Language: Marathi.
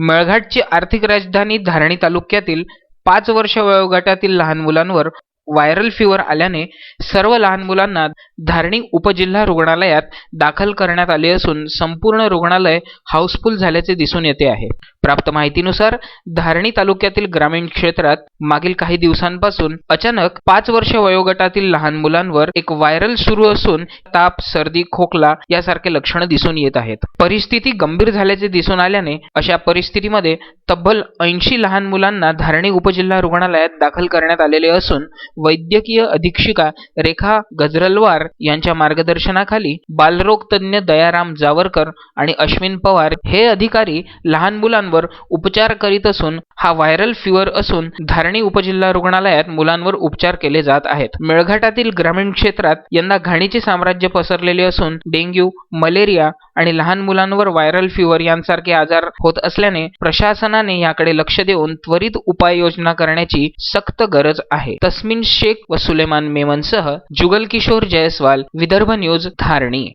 मेळघाटची आर्थिक राजधानी धारणी तालुक्यातील पाच वर्ष वयोगटातील लहान मुलांवर व्हायरल फीवर आल्याने सर्व लहान मुलांना धारणी उपजिल्हा रुग्णालयात दाखल करण्यात आले असून संपूर्ण रुग्णालय हाऊसफुल झाल्याचे दिसून येते आहे. प्राप्त माहितीनुसार धारणी तालुक्यातील ग्रामीण क्षेत्रात मागील काही दिवसांपासून अचानक पाच वर्ष वयोगटातील लहान मुलांवर एक व्हायरल सुरू असून ताप सर्दी खोकला यासारखे लक्षणं दिसून येत आहेत. परिस्थिती गंभीर झाल्याचे दिसून आल्याने अशा परिस्थितीमध्ये तब्बल ऐंशी लहान मुलांना धारणी उपजिल्हा रुग्णालयात दाखल करण्यात आलेले असून वैद्यकीय अधीक्षिका रेखा गजरलवार यांच्या मार्गदर्शनाखाली बालरोग तज्ज्ञ दयाराम जावरकर आणि अश्विन पवार हे अधिकारी लहान मुलांना मुलांवर उपचार करीत असून हा व्हायरल फिवर असून धारणी उपजिल्हा रुग्णालयात मुलांवर उपचार केले जात आहेत. मेळघाटातील ग्रामीण क्षेत्रात यंदा घाणीचे साम्राज्य पसरलेले असून डेंग्यू मलेरिया आणि लहान मुलांवर व्हायरल फिवर यांसारखे आजार होत असल्याने प्रशासनाने याकडे लक्ष देऊन त्वरित उपाययोजना करण्याची सक्त गरज आहे. तस्मिन शेख व सुलेमान मेमनसह जुगल किशोर जयस्वाल विदर्भ न्यूज धारणी.